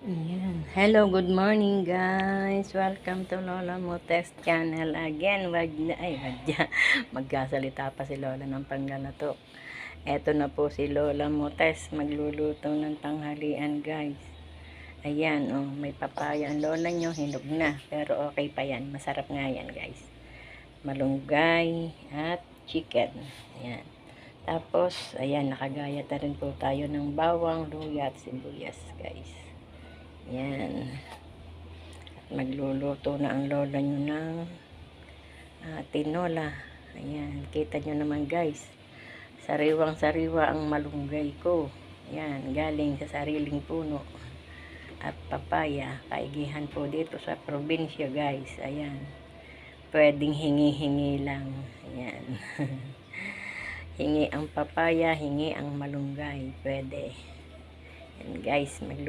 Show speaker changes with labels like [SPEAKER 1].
[SPEAKER 1] Ayan. Hello, good morning guys. Welcome to Lola Motes channel again. Wag na, ay, wag na. Magkasalita pa si Lola ng panggalato. Eto na po si Lola Motes. Magluluto ng tanghalian guys. Ayan, oh, may papaya. Ang lola nyo, hinog na. Pero okay pa yan. Masarap nga yan guys. Malunggay at chicken. Ayan. Tapos, ayan, nakagaya na rin po tayo ng bawang, luya at sibuyas guys. Yan. Magluluto na ang lola nyo ng ah, tinola. Ayan. Kita nyo naman guys. Sariwang sariwa ang malunggay ko. Yan. Galing sa sariling puno. At papaya. Kaigihan po dito sa probinsya guys. Ayan. Pwedeng hingi-hingi lang. Ayan. hingi ang papaya, hingi ang malunggay. Pwede. Yan guys. Magluto